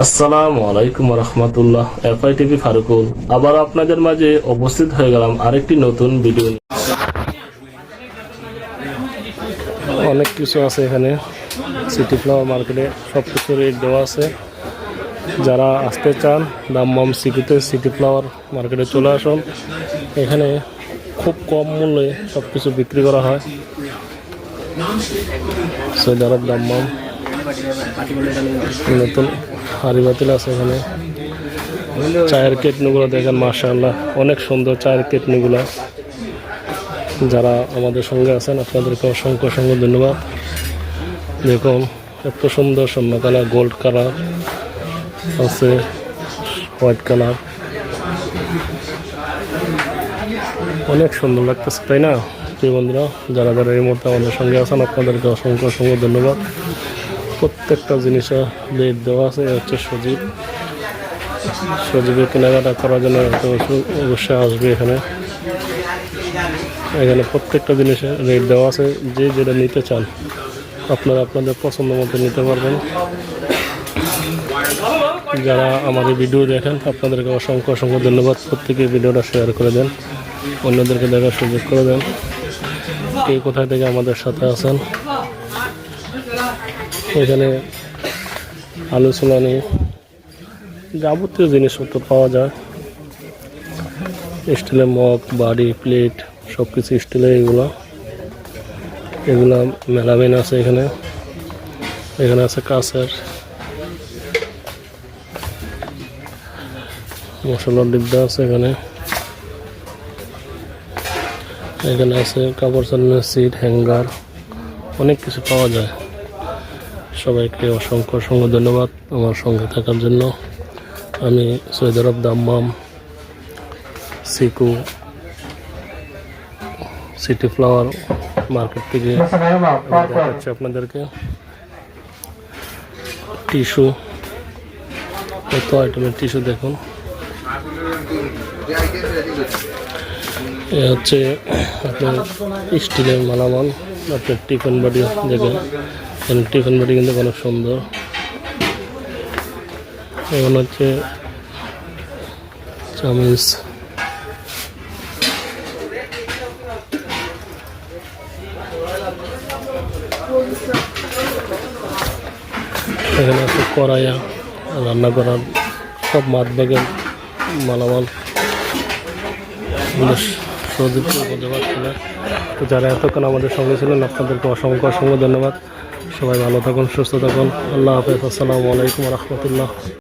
আসসালামু আলাইকুম রহমতুল্লাহ FI TV Farukul. আবার আপনাদের মাঝে উপস্থিত হয়ে গেলাম আরেকটি নতুন ভিডিও অনেক কিছু আছে এখানে। সিটি ফ্লাওয়ার মার্কেটে সব কিছু রেট দেওয়া আছে। যারা আসতে চান, দাম্মাম সিটিতে সিটি ফ্লাওয়ার মার্কেটে চলে আসুন। এখানে খুব কম মূল্যে সব কিছু বিক্রি করা হয়। আরব দাম্মাম নতুন হাড়ি বাতিল আছে এখানে, চায়ের কেটনিগুলো দেখেন, মাশাআল্লাহ, অনেক সুন্দর চায়ের কেটনিগুলো। যারা আমাদের সঙ্গে আছেন, আপনাদেরকে অসংখ্য অসংখ্য ধন্যবাদ। দেখুন, এত সুন্দর স্বর্ণ কালার গোল্ড কালার আছে হোয়াইট কালার অনেক সুন্দর লাগতেছে, তাই না? প্রিয় বন্ধুরা, যারা যারা এই মুহূর্তে আমাদের সঙ্গে আছেন, আপনাদেরকে অসংখ্য অসংখ্য ধন্যবাদ। প্রত্যেকটা জিনিসে রেট দেওয়া আছে হচ্ছে সজীব। সজীবের কেনাকাটা করার জন্য অবশ্যই আসবে এখানে। এখানে প্রত্যেকটা জিনিসে রেট দেওয়া আছে, যে যেটা নিতে চান, আপনারা আপনাদের পছন্দ মতো নিতে পারবেন। যারা আমার এই ভিডিও দেখেন, আপনাদেরকে অসংখ্য অসংখ্য ধন্যবাদ। প্রত্যেকে ভিডিওটা শেয়ার করে দেন, অন্যদেরকে দেখার সুযোগ করে দেন। কে কোথায় থেকে আমাদের সাথে আছেন? এখানে আলোচনা নেই যাবতীয় জিনিসপত্র পাওয়া যায়। স্টিলের মগ, বাড়ি, প্লেট সব কিছু স্টিলের এগুলো। এগুলো মেলামেন আছে এখানে। এখানে আছে কাঁচের মশলার ডিব্বা আছে এখানে। এখানে আছে কাপড় চালানোর সিট হ্যাঙ্গার অনেক কিছু পাওয়া যায়। সবাইকে অসংখ্য অসংখ্য ধন্যবাদ আমার সঙ্গে থাকার জন্য। আমি সৈয়দ আরব দাম্মাম, সিকু, সিটি ফ্লাওয়ার মার্কেট থেকে দেখাচ্ছি আপনাদেরকে। টিস্যু, কত আইটেমের টিস্যু দেখুন। এ হচ্ছে আপনার স্টিলের মালামাল, আপনার টিফিন বাড়ি দেখেন। এখানে টিফিন বাড়ি কিন্তু অনেক সুন্দর। এখানে হচ্ছে চামিচ এখানে আছে কড়াইয়া রান্না করার সব মাছ ব্যাগের মালামাল। তো যারা এতক্ষণ আমাদের সঙ্গে ছিলেন, আপনাদেরকে অসংখ্য অসংখ্য ধন্যবাদ। সবাই ভালো থাকুন, সুস্থ থাকুন। আল্লাহ হাফেজ। আসসালামু আলাইকুম রহমতুল্লাহ।